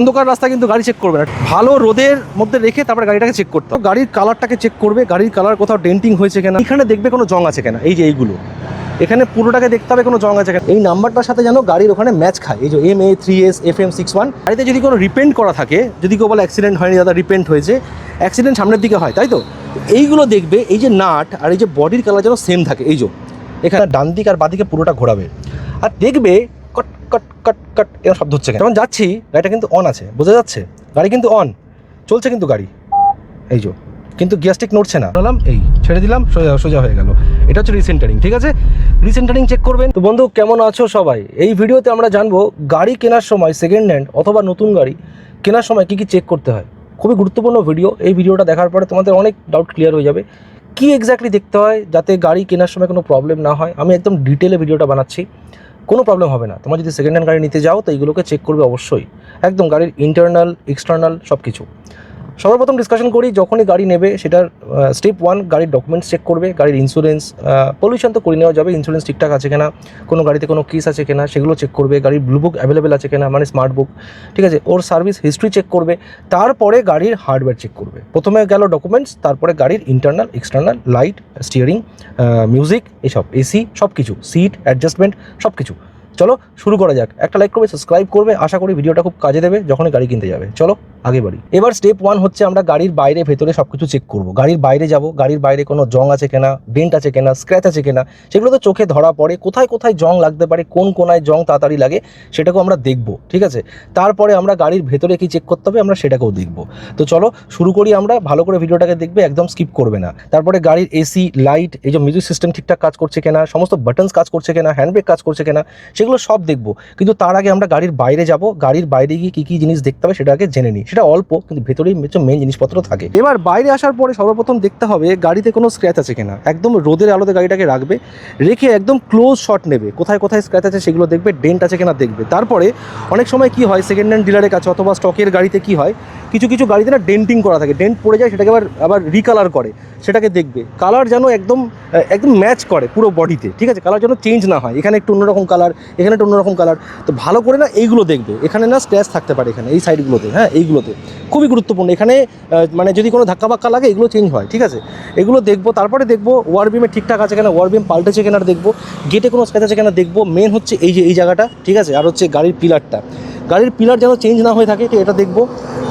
অন্ধকার রাস্তা কিন্তু গাড়ি চেক করবে না। ভালো রোদের মধ্যে রেখে তারপরে গাড়িটাকে চেক করতে হবে। গাড়ির কালারটাকে চেক করবে, গাড়ির কালার কোথাও ডেন্টিং হয়েছে কিনা, এখানে দেখবে কোনো জং আছে কিনা, এই যে এইগুলো। এখানে পুরোটাকে দেখতে হবে কোনো জং আছে কিনা। এই নাম্বারটার সাথে যেন গাড়ির ওখানে ম্যাচ খায়। এই যে M A three S F M six one গাড়িতে যদি কোনো রিপেন্ট করা থাকে, যদি কেউ বলে অ্যাক্সিডেন্ট হয়নি দাদা রিপেন্ট হয়েছে অ্যাক্সিডেন্ট সামনের দিকে হয়, তাই তো? এইগুলো দেখবে, এই যে নাট আর এই যে বডির কালার যেন সেম থাকে, এই যে। এখানে ডান দিক আর বাদিকে পুরোটা ঘোরাবে। আর দেখবে কট কট কট কট, এরকম শব্দ হচ্ছে যখন যাচ্ছি, গাড়িটা কিন্তু অন আছে, বোঝা যাচ্ছে? গাড়ি কিন্তু অন চলছে কিন্তু গাড়ি। এই যে, কিন্তু গিয়াস্টিক নড়ছে না। বললাম এই, ছেড়ে দিলাম, সোজা সোজা হয়ে গেল। এটা হচ্ছে রিসেন্টারিং ঠিক আছে? রিসেন্টারিং চেক করবেন। তো বন্ধু, কেমন আছো সবাই? এই ভিডিওতে আমরা জানব, গাড়ি কেনার সময় সেকেন্ড হ্যান্ড অথবা নতুন গাড়ি কেনার সময় কী কী চেক করতে হয়। খুবই গুরুত্বপূর্ণ ভিডিও এই ভিডিওটা দেখার পরে তোমাদের অনেক ডাউট ক্লিয়ার হয়ে যাবে। কি এক্স্যাক্টলি দেখতে হয় যাতে গাড়ি কেনার সময় কোনো প্রবলেম না হয়? আমি একদম ডিটেলে ভিডিওটা বানাচ্ছি। কোনো প্রবলেম হবে না। তোমার যদি সেকেন্ড হ্যান্ড গাড়ি নিতে যাও, তো এইগুলোকে চেক করবে অবশ্যই। একদম গাড়ির ইন্টারনাল এক্সটার্নাল সব কিছু সর্বপ্রথম ডিসকাশন করি, যখনই গাড়ি নেবে সেটার স্টেপ ওয়ান গাড়ির ডকুমেন্টস চেক করবে, গাড়ির ইন্স্যুরেন্স পলিউশন তো করে নেওয়া যাবে ইন্স্যুরেন্স ঠিকঠাক আছে কিনা, কোনো গাড়িতে কোনো কিস আছে কিনা, সেগুলো চেক করবে, গাড়ির ব্লু বুক অ্যাভেলেবেল আছে কিনা মানে স্মার্ট বুক ঠিক আছে? ওর সার্ভিস হিস্ট্রি চেক করবে, তারপরে গাড়ির হার্ডওয়্যার চেক করবে। প্রথমে গেল ডকুমেন্টস তারপরে গাড়ির internal external light steering music এসব এসি সব কিছু সিট অ্যাডজাস্টমেন্ট সব কিছু চলো শুরু করা যাক। একটা লাইক করবে সাবস্ক্রাইব করবে, আশা করি ভিডিওটা খুব কাজে দেবে যখনই গাড়ি কিনতে যাবে। চলো, আগে বাড়ি। এবার স্টেপ ওয়ান হচ্ছে আমরা গাড়ির বাইরে, ভেতরে সব কিছু চেক করব। গাড়ির বাইরে যাব, গাড়ির বাইরে কোনো জং আছে কিনা ডেন্ট আছে কিনা স্ক্র্যাচ আছে কিনা, সেগুলো তো চোখে ধরা পড়ে, কোথায় কোথায় জং লাগতে পারে, কোন কোনায় জং তাড়াতাড়ি লাগে, সেটাকেও আমরা দেখব, ঠিক আছে? তারপরে আমরা গাড়ির ভেতরে কি চেক করতে হবে, আমরা সেটাকেও দেখব। তো চলো, শুরু করি আমরা, ভালো করে ভিডিওটাকে দেখবে, একদম স্কিপ করবে না। তারপরে গাড়ির এসি লাইট এই যে মিউজিক সিস্টেম ঠিকঠাক কাজ করছে কিনা, সমস্ত বাটনস কাজ করছে কিনা হ্যান্ডব্রেক কাজ করছে কিনা সেগুলো সব দেখব। কিন্তু তার আগে আমরা গাড়ির বাইরে যাব। গাড়ির বাইরে গিয়ে কী কী জিনিস দেখতে হবে সেটা আগে জেনে নিই। সেটা অল্প, কিন্তু ভেতরেই মেন জিনিসপত্র থাকে। এবার বাইরে আসার পরে সর্বপ্রথম দেখতে হবে গাড়িতে কোনো স্ক্র্যাচ আছে কিনা। একদম রোদের আলোতে গাড়িটাকে রাখবে, রেখে একদম ক্লোজ শট নেবে। কোথায় কোথায় স্ক্র্যাচ আছে সেগুলো দেখবে ডেন্ট আছে কিনা দেখবে। তারপরে অনেক সময় কি হয় সেকেন্ড হ্যান্ড ডিলারের কাছে অথবা স্টকের গাড়িতে কি হয় কিছু কিছু গাড়িতে না ডেন্টিং করা থাকে। ডেন্ট পড়ে যায়, সেটাকে আবার আবার রিকালার করে। সেটাকে দেখবে। কালার যেন একদম একদম ম্যাচ করে পুরো বডিতে ঠিক আছে? কালার যেন চেঞ্জ না হয়। এখানে একটু অন্যরকম কালার এখানে একটু অন্যরকম কালার তো ভালো করে না এইগুলো দেখবে। এখানে না স্ক্র্যাচ থাকতে পারে এখানে, এই সাইডগুলোতে হ্যাঁ এইগুলোতে। খুবই গুরুত্বপূর্ণ। এখানে মানে যদি কোনো ধাক্কা বাক্কা লাগে, এগুলো চেঞ্জ হয়। ঠিক আছে? এগুলো দেখব, তারপরে দেখব ওয়ার বিমে ঠিকঠাক আছে কিনা ওয়ার বিম পাল্টেছে কিনা, দেখব। গেটে কোনো স্ক্র্যাচ আছে কিনা, দেখব। মেন হচ্ছে এই যে, এই জায়গাটা। ঠিক আছে? আর হচ্ছে গাড়ির পিলারটা গাড়ির পিলার যেন চেঞ্জ না হয়ে থাকে, তো এটা দেখব।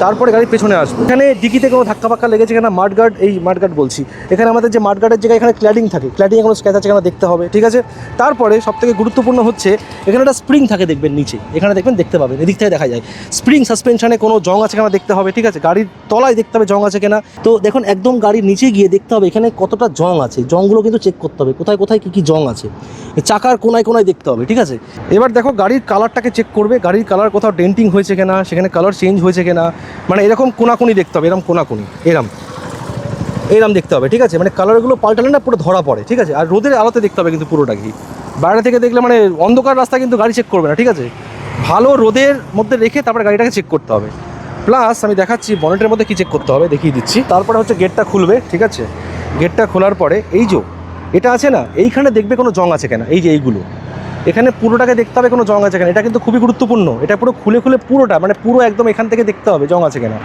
তারপরে গাড়ির পেছনে আসব। এখানে ডিকিতে কোনো ধাক্কা পাক্কা লেগেছে কিনা মাঠগার্ড এই মাঠগার্ড বলছি। এখানে আমাদের যে মাঠগার্ডের জায়গায় এখানে ক্ল্যাডিং থাকে। ক্ল্যাডিংয়ে কোনো স্ক্যাচ আছে কিনা দেখতে হবে, ঠিক আছে? তারপরে সবথেকে গুরুত্বপূর্ণ হচ্ছে, এখানে একটা স্প্রিং থাকে দেখবেন নিচে। এখানে দেখবেন দেখতে পাবেন, এদিক থেকে দেখা যায়। স্প্রিং সাসপেনশনে কোনো জং আছে কিনা দেখতে হবে, ঠিক আছে? গাড়ির তলায় দেখতে হবে জং আছে কিনা। তো দেখুন, একদম গাড়ির নিচে গিয়ে দেখতে হবে এখানে কতটা জং আছে। জংগুলো কিন্তু চেক করতে হবে, কোথায় কোথায় কী কী জং আছে। চাকার কোনায় কোনায় দেখতে হবে, ঠিক আছে? এবার দেখো, গাড়ির কালারটাকে চেক করবে। গাড়ির কালার কোথাও ডেন্টিং হয়েছে কিনা, সেখানে কালার চেঞ্জ হয়েছে কিনা। মানে এরকম কোনাকুনি দেখতে হবে এরকম কোনাকুনি, এরম। এরম দেখতে হবে, ঠিক আছে? মানে কালারগুলো পাল্টালে না পুরো ধরা পড়ে, ঠিক আছে? আর রোদের আলোতে দেখতে হবে কিন্তু পুরোটা কি। বাইরে থেকে দেখলে মানে অন্ধকার রাস্তা কিন্তু গাড়ি চেক করবে না, ঠিক আছে? ভালো রোদের মধ্যে রেখে তারপরে গাড়িটাকে চেক করতে হবে। প্লাস আমি দেখাচ্ছি বনেটের মধ্যে কী চেক করতে হবে, দেখিয়ে দিচ্ছি। তারপরে হচ্ছে গেটটা খুলবে, ঠিক আছে? গেটটা খোলার পরে, এই যে, এটা আছে না? এইখানে দেখবে কোনো জং আছে কেনা? এই যে এইগুলো। এখানে পুরোটাকে দেখতে হবে কোনো জং আছে কেনা। এটা কিন্তু খুবই গুরুত্বপূর্ণ। এটা পুরো খুলে খুলে পুরোটা মানে পুরো একদম এখান থেকে দেখতে হবে জং আছে কেনা।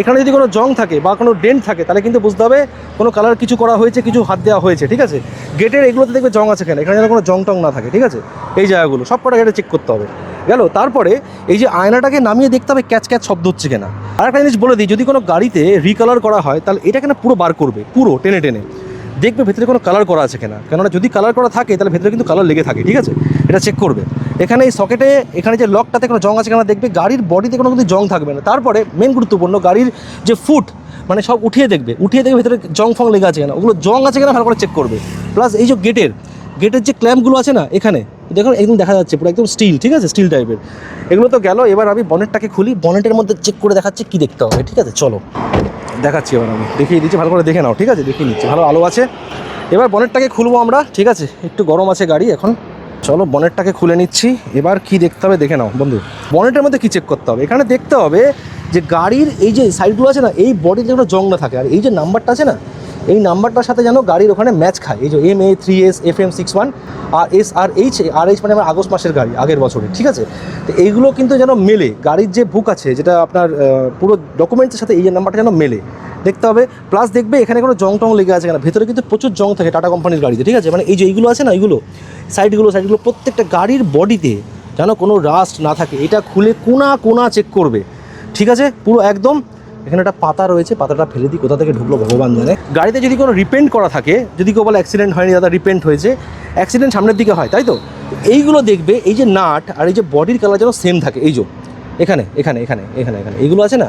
এখানে যদি কোনো জং থাকে বা কোনো ডেন্ট থাকে, তাহলে কিন্তু বুঝতে হবে কোনো কালার কিছু করা হয়েছে, কিছু হাত দেওয়া হয়েছে, ঠিক আছে? গেটের এগুলোতে দেখবে জং আছে কেন। এখানে যেন কোনো জং টং না থাকে, ঠিক আছে? এই জায়গাগুলো সব কটা গেটে চেক করতে হবে। গেল, তারপরে এই যে আয়নাটাকে নামিয়ে দেখতে হবে ক্যাচ ক্যাচ শব্দ হচ্ছে কিনা। আর একটা জিনিস বলে দিই, যদি কোনো গাড়িতে রিকালার করা হয়, তাহলে এটা কেন পুরো বার করবে? পুরো, টেনে টেনে। দেখবে ভেতরে কোনো কালার করা আছে কিনা। কেননা যদি কালার করা থাকে, তাহলে ভেতরে কিন্তু কালার লেগে থাকে, ঠিক আছে? এটা চেক করবে। এখানে এই সকেটে এখানে যে লকটাতে কোনো জং আছে কিনা দেখবে, গাড়ির বডিতে কোনো কিন্তু জং থাকবে না। তারপরে মেন গুরুত্বপূর্ণ, গাড়ির যে ফুট মানে সব উঠিয়ে দেখবে। উঠিয়ে দেখবে ভেতরে জং ফং লেগে আছে কিনা। ওগুলো জং আছে কিনা ভালো করে চেক করবে। প্লাস এই যে গেটের গেটের যে ক্ল্যাম্পগুলো আছে না, এখানে, দেখুন, একদম দেখা যাচ্ছে, পুরো একদম স্টিল ঠিক আছে? স্টিল টাইপের এগুলো তো গেল, এবার আমি বনেটটাকে খুলি বনেটের মধ্যে চেক করে দেখাচ্ছি কি দেখতে হবে, ঠিক আছে? চলো। দেখাচ্ছি এবার আমি। দেখিয়ে দিচ্ছি, ভালো করে দেখে নাও, ঠিক আছে? দেখিয়ে নিচ্ছি। ভালো আলো আছে। এবার বনেটটাকে খুলবো আমরা, ঠিক আছে? একটু গরম আছে গাড়ি এখন। চলো, বনেটটাকে খুলে নিচ্ছি। এবার কি দেখতে হবে, দেখে নাও, বন্ধু। বনেটের মধ্যে কি চেক করতে হবে? এখানে দেখতে হবে যে গাড়ির এই যে সাইডগুলো আছে না, এই বডিতে কোনো জং না থাকে। আর এই যে নাম্বারটা আছে না এই নাম্বারটার সাথে যেন গাড়ির ওখানে ম্যাচ খায়। এই যে M A three S F M six one R S R H R H মানে আমার আগস্ট মাসের গাড়ি, আগের বছরে ঠিক আছে? তো এইগুলো কিন্তু যেন মেলে। গাড়ির যে বুক আছে, যেটা আপনার পুরো ডকুমেন্টসের সাথে এই যে নাম্বারটা যেন মেলে। দেখতে হবে। প্লাস দেখবে এখানে কোনো জং টং লেগে আছে কেন। ভেতরে কিন্তু প্রচুর জং থাকে টাটা কোম্পানির গাড়িতে, ঠিক আছে? মানে এই যে এইগুলো আছে না, এইগুলো সাইডগুলো সাইডগুলো প্রত্যেকটা গাড়ির বডিতে যেন কোনো রাস্ট না থাকে। এটা খুলে কোনা কোনা চেক করবে। ঠিক আছে? পুরো একদম এখানে একটা পাতা রয়েছে, পাতাটা ফেলে দিই, কোথা থেকে ঢুকলো ভগবান জানে। গাড়িতে যদি কোনো রিপেন্ট করা থাকে, যদি কেউ বলে অ্যাক্সিডেন্ট হয়নি, দাদা রিপেন্ট হয়েছে অ্যাক্সিডেন্ট সামনের দিকে হয়, তাই তো? এইগুলো দেখবে, এই যে নাট আর এই যে বডির কালার যেন সেম থাকে, এই যে, এখানে এখানে এখানে এখানে এখানে, এইগুলো আছে না?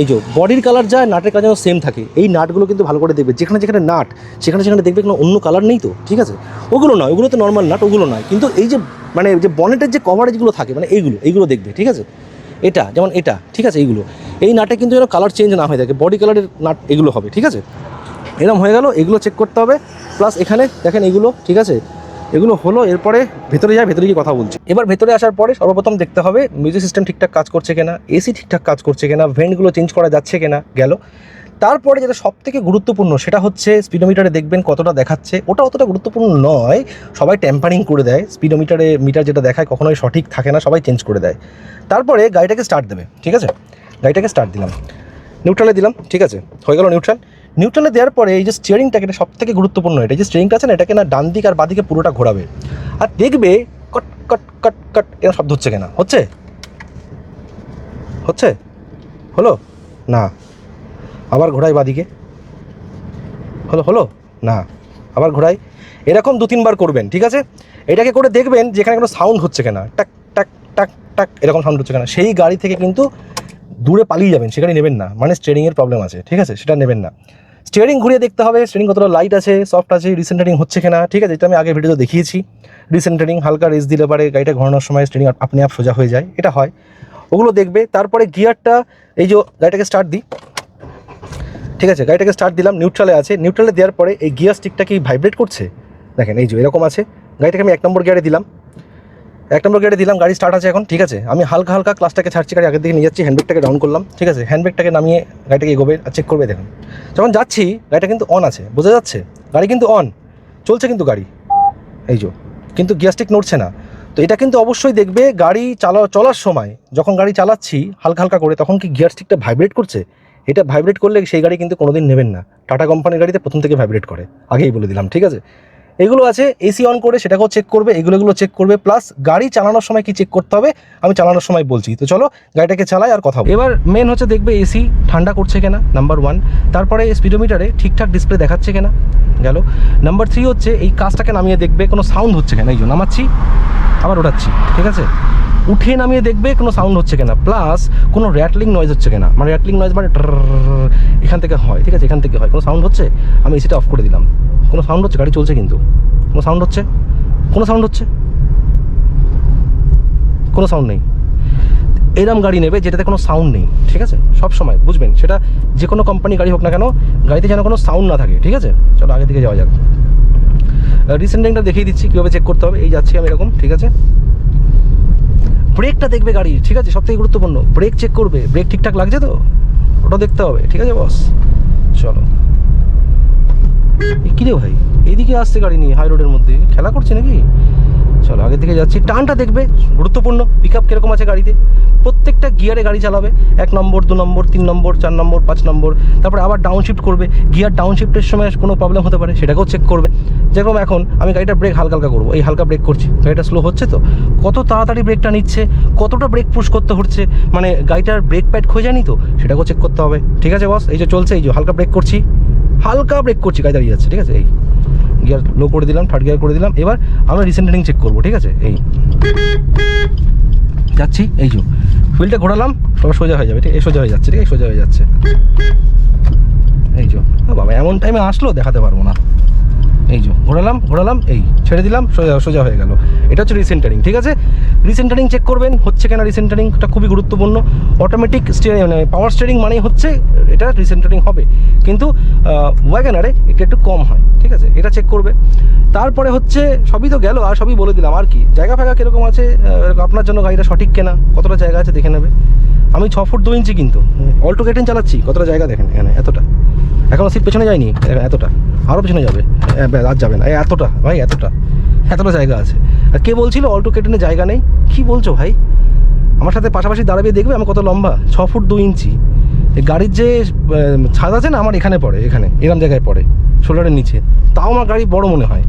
এই যে বডির কালার যা, নাটের কালার যেন সেম থাকে, এই নাটগুলো কিন্তু ভালো করে দেখবে। যেখানে যেখানে নাট, সেখানে সেখানে দেখবে কোনো অন্য কালার নেই তো, ঠিক আছে? ওগুলো নয়, ওগুলো তো নর্মাল নাট, ওগুলো নয়। কিন্তু এই যে মানে যে বনেটের যে কভারেজগুলো থাকে মানে এইগুলো এইগুলো দেখবে, ঠিক আছে? এটা, যেমন এটা, ঠিক আছে, এইগুলো। এই নাটে কিন্তু যেন কালার চেঞ্জ না হয়ে থাকে বডি কালারের নাট এগুলো হবে, ঠিক আছে? এরম হয়ে গেল, এগুলো চেক করতে হবে। প্লাস এখানে দেখেন এগুলো, ঠিক আছে? এগুলো হলো, এরপরে ভেতরে যায়, ভেতরে গিয়ে কথা বলছি। এবার ভেতরে আসার পরে সর্বপ্রথম দেখতে হবে মিউজিক সিস্টেম ঠিকঠাক কাজ করছে কিনা এসি ঠিকঠাক কাজ করছে কিনা ভেন্টগুলো চেঞ্জ করা যাচ্ছে কিনা, গেল। তারপরে যেটা সব থেকে গুরুত্বপূর্ণ, সেটা হচ্ছে স্পিডোমিটারে দেখবেন কতটা দেখাচ্ছে। ওটা অতটা গুরুত্বপূর্ণ নয়, সবাই ট্যাম্পারিং করে দেয়। স্পিডোমিটারে, মিটার যেটা দেখায় কখনোই সঠিক থাকে না, সবাই চেঞ্জ করে দেয়। তারপরে গাড়িটাকে স্টার্ট দেবে, ঠিক আছে? গাড়িটাকে স্টার্ট দিলাম। নিউট্রালে দিলাম, ঠিক আছে? হয়ে গেল নিউট্রাল নিউট্রালে দেওয়ার পরে এই যে স্টিয়ারিংটাকে এটা সব থেকে গুরুত্বপূর্ণ। এটা যে স্টিয়ারিংটা আছে না, এটাকে না ডান দিক আর বাদিকে পুরোটা ঘোরাবে। আর দেখবে কট কট কট কট, এরকম শব্দ হচ্ছে কেনা? হচ্ছে? হচ্ছে? হলো? না। আবার ঘোরাই বাদিকে হলো হলো? না, আবার ঘোরাই এরকম দু তিনবার করবেন, ঠিক আছে? এটাকে করে দেখবেন যে এখানে কোনো সাউন্ড হচ্ছে কিনা। টাক টাক টাক টাক, এরকম সাউন্ড হচ্ছে কিনা। সেই গাড়ি থেকে কিন্তু দূরে পালিয়ে যাবেন, সেখানে নেবেন না। মানে স্টিয়ারিংয়ের প্রবলেম আছে, ঠিক আছে? সেটা নেবেন না। স্টিয়ারিং ঘুরিয়ে দেখতে হবে স্টিয়ারিং কতটা লাইট আছে সফট আছে রিসেন্টারিং হচ্ছে কিনা, ঠিক আছে? এটা আমি আগে ভিডিওতে দেখিয়েছি। রিসেন্টারিং হালকা রেস দিলে পারে, গাড়িটা ঘোরানোর সময় স্টিয়ারিং আপনি আপ সোজা হয়ে যায়, এটা হয়। ওগুলো দেখবে, তারপরে গিয়ারটা এই যে গাড়িটাকে স্টার্ট দিই। ঠিক আছে, গাড়িটাকে স্টার্ট দিলাম নিউট্রালে আছে। নিউট্রালে দেওয়ার পরে এই গিয়ার স্টিকটা কি ভাইব্রেট করছে? দেখেন, এই যে এরকম আছে। গাড়িটাকে আমি এক নম্বর গিয়ারে দিলাম। এক নম্বর গিয়ারে দিলাম, গাড়ি স্টার্ট আছে এখন, ঠিক আছে। আমি হালকা হালকা ক্লাসটাকে ছাড়ছি, গাড়ি আগের দিকে নিয়ে যাচ্ছি হ্যান্ডব্রেকটাকে ডাউন করলাম, ঠিক আছে। হ্যান্ডব্রেকটাকে নামিয়ে গাড়িটাকে এগোবে আর চেক করবে, দেখুন। যখন যাচ্ছি, গাড়িটা কিন্তু অন আছে, বোঝা যাচ্ছে? গাড়ি কিন্তু অন চলছে কিন্তু গাড়ি। এই যে, কিন্তু গিয়ার স্টিক নড়ছে না। তো এটা কিন্তু অবশ্যই দেখবে, গাড়ি চালা, চলার সময়, যখন গাড়ি চালাচ্ছি, হালকা হালকা করে, তখন কি গিয়ার স্টিকটা ভাইব্রেট করছে? এটা ভাইব্রেট করলে সেই গাড়ি কিন্তু কোনোদিন নেবেন না। টাটা কোম্পানির গাড়িতে প্রথম থেকে ভাইব্রেট করে। আগেই বলে দিলাম, ঠিক আছে? এগুলো আছে এসি অন করে সেটাকেও চেক করবে, এগুলো এগুলো চেক করবে প্লাস গাড়ি চালানোর সময় কি চেক করতে হবে, আমি চালানোর সময় বলছি। তো চলো, গাড়িটাকে চালাই আর কথা। এবার মেন হচ্ছে দেখবে এসি ঠান্ডা করছে কিনা নাম্বার ওয়ান তারপরে স্পিডোমিটারে ঠিকঠাক ডিসপ্লে দেখাচ্ছে কিনা, গেল। নাম্বার থ্রি হচ্ছে, এই কাজটাকে নামিয়ে দেখবে, কোনো সাউন্ড হচ্ছে কিনা। এই জন্য নামাচ্ছি, আবার ওঠাচ্ছি, ঠিক আছে? উঠিয়ে নামিয়ে দেখবে কোনো সাউন্ড হচ্ছে কিনা প্লাস কোনো র্যাটলিং নয়েজ হচ্ছে কিনা। মানে র্যাটলিং নয়েজ মানে এখান থেকে হয়, ঠিক আছে? এখান থেকে হয়। কোনো সাউন্ড হচ্ছে? আমি এসিটা অফ করে দিলাম। কোনো সাউন্ড হচ্ছে? গাড়ি চলছে কিন্তু। কোনো সাউন্ড হচ্ছে? কোনো সাউন্ড হচ্ছে? কোনো সাউন্ড নেই। এরম গাড়ি নেবে যেটাতে কোনো সাউন্ড নেই, ঠিক আছে? সব সময়, বুঝবেন? সেটা যে কোনো কোম্পানি গাড়ি হোক না কেন, গাড়িতে যেন কোনো সাউন্ড না থাকে, ঠিক আছে? চলো আগে থেকে যাওয়া যাক। রিসেন্ডিংটা দেখিয়ে দিচ্ছি, কীভাবে চেক করতে হবে। এই যাচ্ছি আমি এরকম, ঠিক আছে? ব্রেকটা দেখবে গাড়ি, ঠিক আছে? সব থেকে গুরুত্বপূর্ণ। ব্রেক চেক করবে। ব্রেক ঠিকঠাক লাগছে তো? ওটা দেখতে হবে, ঠিক আছে বস চলো। কিরে ভাই? এইদিকে আসছে গাড়ি নিয়ে হাই রোডের মধ্যে। খেলা করছে নাকি? চলো, আগের দিকে যাচ্ছি। টানটা দেখবে, গুরুত্বপূর্ণ। পিক আপ কীরকম আছে গাড়িতে? প্রত্যেকটা গিয়ারে গাড়ি চালাবে। এক নম্বর, দু নম্বর, তিন নম্বর, চার নম্বর, পাঁচ নম্বর। তারপরে আবার ডাউন শিফট করবে। গিয়ার ডাউন শিফটের সময় কোনো প্রবলেম হতে পারে, সেটাকেও চেক করবে। যেরকম এখন আমি গাড়িটা ব্রেক হালকা হালকা করব। এই হালকা ব্রেক করছি। গাড়িটা স্লো হচ্ছে তো? কত তাড়াতাড়ি ব্রেকটা নিচ্ছে? কতটা ব্রেক পুশ করতে হচ্ছে? মানে গাড়িটার ব্রেক প্যাড খোঁজে জানি তো? সেটাকেও চেক করতে হবে। ঠিক আছে বস এই যে চলছে, এই যে হালকা ব্রেক করছি। হালকা ব্রেক করছি, গাড়ি দাঁড়িয়ে যাচ্ছে। ঠিক আছে, এই। গিয়ার লো করে দিলাম থার্ড গিয়ার করে দিলাম। এবার আমরা রিসেন্টারিং চেক করব, ঠিক আছে? এই। যাচ্ছি, এই যে। হুইলটা ঘোরালাম সব সোজা হয়ে যাবে, ঠিক? এই সোজা হয়ে যাচ্ছে, ঠিক? আছে সোজা হয়ে যাচ্ছে। এই যে। বাবা, এমন টাইমে আসলো, দেখাতে পারব না। এই যে, ঘোরালাম ঘোরালাম, এই, ছেড়ে দিলাম, সোজা সোজা হয়ে গেল। এটা হচ্ছে রিসেন্টারিং ঠিক আছে? রিসেন্টারিং চেক করবেন, হচ্ছে কেনা রিসেন্টারিংটা খুবই গুরুত্বপূর্ণ। অটোমেটিক স্টিয়ারিং মানে পাওয়ার স্টিয়ারিং মানেই হচ্ছে এটা রিসেন্টারিং হবে। কিন্তু ওয়াগানারে এটা একটু কম হয়, ঠিক আছে? এটা চেক করবে। তারপরে হচ্ছে, সবই তো গেল, আর সবই বলে দিলাম, আর কি? জায়গা ফায়গা কীরকম আছে? আপনার জন্য গাড়িটা সঠিক কেনা? কতটা জায়গা আছে? দেখে নেবে। আমি ছ ফুট দু ইঞ্চি কিন্তু অল্টো গেটেন চালাচ্ছি, কতটা জায়গা দেখেন এখানে, এতটা। এখনও সিট পেছনে যায়নি এতটা। আরও পেছনে যাবে। আর যাবে না। এতটা, ভাই, এতটা। এতটা জায়গা আছে। আর কে বলছিল অল্টো কেটেনে জায়গা নেই? কি বলছো ভাই? আমার সাথে পাশাপাশি দাঁড়াবে, দেখবে, আমি কত লম্বা, ছ ফুট দু ইঞ্চি। গাড়ির যে ছাদ আছে না, আমার এখানে পড়ে, এখানে, এরম জায়গায় পড়ে, শোল্ডারের নিচে। তাও আমার গাড়ি বড় মনে হয়।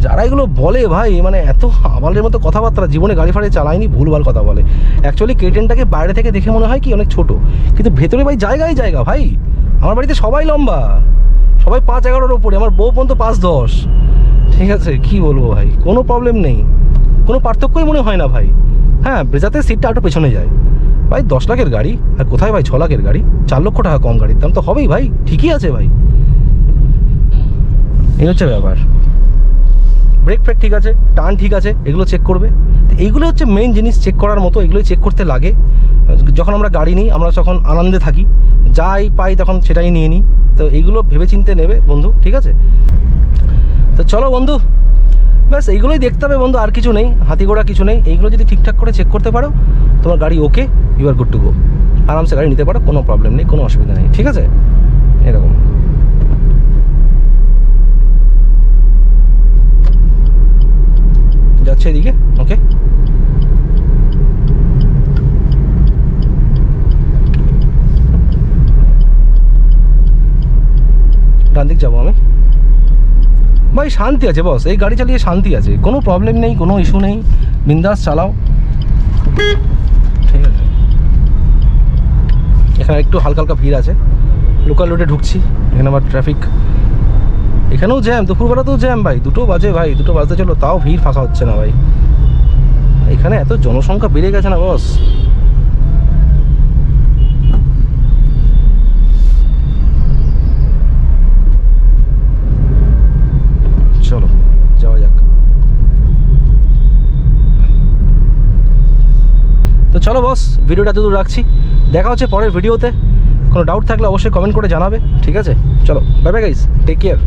যারা এগুলো বলে ভাই মানে এত আবালের মতো কথাবার্তা, জীবনে গাড়ি ফাড়ি চালায়নি, ভুলভাল কথা বলে। অ্যাকচুয়ালি কেটেনটাকে বাইরে থেকে দেখে মনে হয় কি অনেক ছোট। কিন্তু ভেতরে ভাই, জায়গায় জায়গা ভাই। আমার বাড়িতে সবাই লম্বা। সবাই পাঁচ এগারোর ওপরে আমার বউ পর্যন্ত পাঁচ দশ। ঠিক আছে, কি বলব ভাই? কোনো প্রবলেম নেই। কোনো পার্থক্যই মনে হয় না ভাই। হ্যাঁ ব্রেজাতে সিটটা একটু পেছনে যায়। ভাই, দশ লাখের গাড়ি, আর কোথায় ভাই ছ লাখের গাড়ি? চার লক্ষ টাকা কম গাড়ির দাম তো হবেই ভাই, ঠিকই আছে ভাই। এই হচ্ছে ব্যাপার। ব্রেক ফ্রেক ঠিক আছে টান ঠিক আছে, এগুলো চেক করবে। তো এইগুলো হচ্ছে মেইন জিনিস চেক করার মতো, এগুলোই চেক করতে লাগে। যখন আমরা গাড়ি নিই, আমরা যখন আনন্দে থাকি। যাই পাই তখন সেটাই নিয়ে নিই তো এইগুলো ভেবে চিনতে নেবে বন্ধু, ঠিক আছে? তো চলো বন্ধু, ব্যাস এইগুলোই দেখতে হবে বন্ধু, আর কিছু নেই, হাতি ঘোড়া কিছু নেই। এইগুলো যদি ঠিকঠাক করে চেক করতে পারো, তোমার গাড়ি okay you are good to go আরামসে গাড়ি নিতে পারো, কোনো প্রবলেম নেই, কোনো অসুবিধা নেই, ঠিক আছে? এরকম। যাচ্ছে এদিকে ওকে ডান দিক যাব আমি। ভাই, শান্তি আছে বস এই গাড়ি চালিয়ে শান্তি আছে। কোনো প্রবলেম নেই, কোনো ইস্যু নেই। বিন্দাস চালাও। ঠিক আছে। এখানে একটু হালকা হালকা ভিড় আছে। লোকাল রোডে ঢুকছি। এখানে আবার ট্রাফিক এখানেও জ্যাম দুপুরবেলাতেও জ্যাম ভাই। দুটো বাজে, ভাই। দুটো বাজতে চলো তাও ভিড় ফাঁকা হচ্ছে না, ভাই। এখানে এত জনসংখ্যা বেড়ে গেছে না বস চলো যাওয়া যাক তো চলো বস ভিডিওটা যদি রাখছি। দেখা হচ্ছে পরের ভিডিওতে। কোনো ডাউট থাকলে অবশ্যই কমেন্ট করে জানাবে, ঠিক আছে? চলো bye bye guys take care